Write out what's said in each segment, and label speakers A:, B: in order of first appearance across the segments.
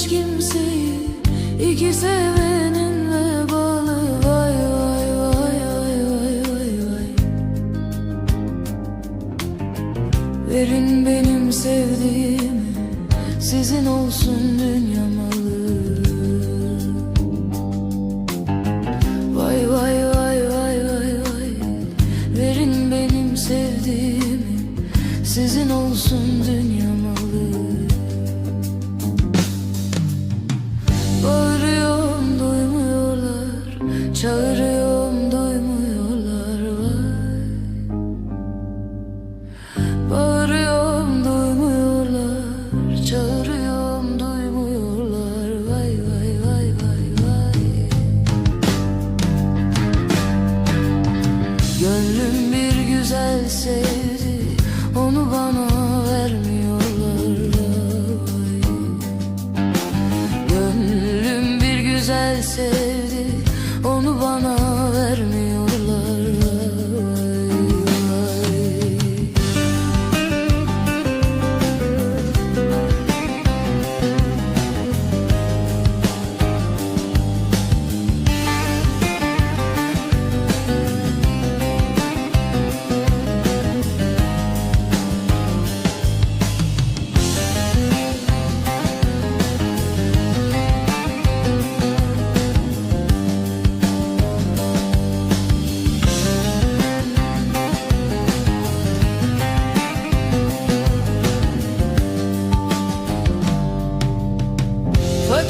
A: Hiç sevenin vebalı. Vay vay vay vay vay vay vay. Verin benim sevdiğimi Sizin olsun dünya Vay vay vay vay vay vay. Verin benim sevdiğimi Sizin olsun dünya malı Gönlüm bir güzel sevdi Onu bana vermiyorlar. Gönlüm bir güzel sevdi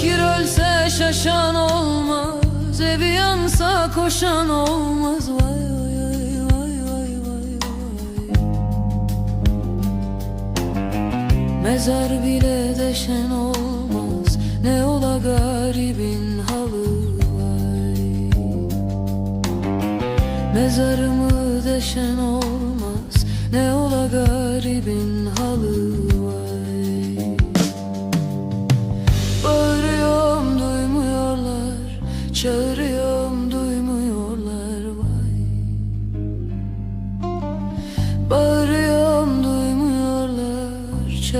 A: Fakir ölse şaşan olmaz Evi yansa koşan olmaz. Vay vay vay vay vay Mezar bile deşen olmaz Ne ola garibin halı vay. Mezarımı deşen olmaz Ne ola garibin